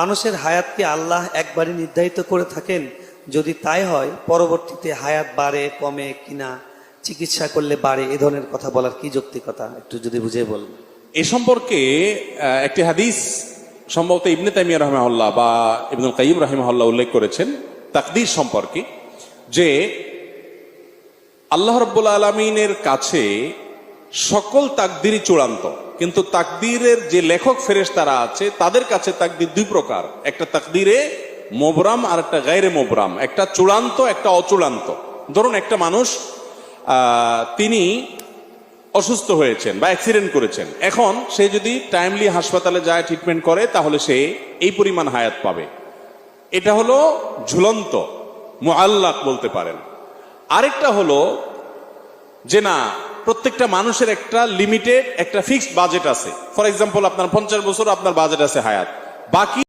মানুষের হায়াতকে আল্লাহ একবারই নির্ধারিত করে থাকেন। যদি তাই হয়, পরবর্তীতে হায়াত বাড়ে, কমে কিনা, চিকিৎসা করলে বাড়ে, এ ধরনের কথা বলার কি যৌক্তিকতা একটু যদি বুঝে বলুন। এ সম্পর্কে একটি হাদিস সম্ভবত ইবনে তাইমিয়া রহমাহুল্লাহ বা ইবনুল কাইম রহমাহুল্লাহ উল্লেখ করেছেন, তাকদির সম্পর্কে, যে আল্লাহ রব্বুল আলমিনের কাছে সকল তাকদিরই চূড়ান্ত। কিন্তু তাকদিরের যে লেখক ফেরেশ তারা আছে, তাদের কাছে তাকদির দুই প্রকার। একটা তাকদিরে মোবরাম আর একটা গায়রে মোবরাম একটা চূড়ান্ত, একটা অচূড়ান্ত। ধরুন একটা মানুষ তিনি অসুস্থ হয়েছেন বা অ্যাক্সিডেন্ট করেছেন। এখন সে যদি টাইমলি হাসপাতালে যায় ট্রিটমেন্ট করে, তাহলে সে এই পরিমাণ হায়াত পাবে। এটা হলো ঝুলন্ত, মুআল্লাক বলতে পারেন। আরেকটা হলো যে না প্রত্যেকটা মানুষের একটা লিমিটেড একটা ফিক্সড বাজেট আছে। ফর এক্সাম্পল আপনার পঞ্চাশ বছর আপনার বাজেট আছে হায়াত। বাকি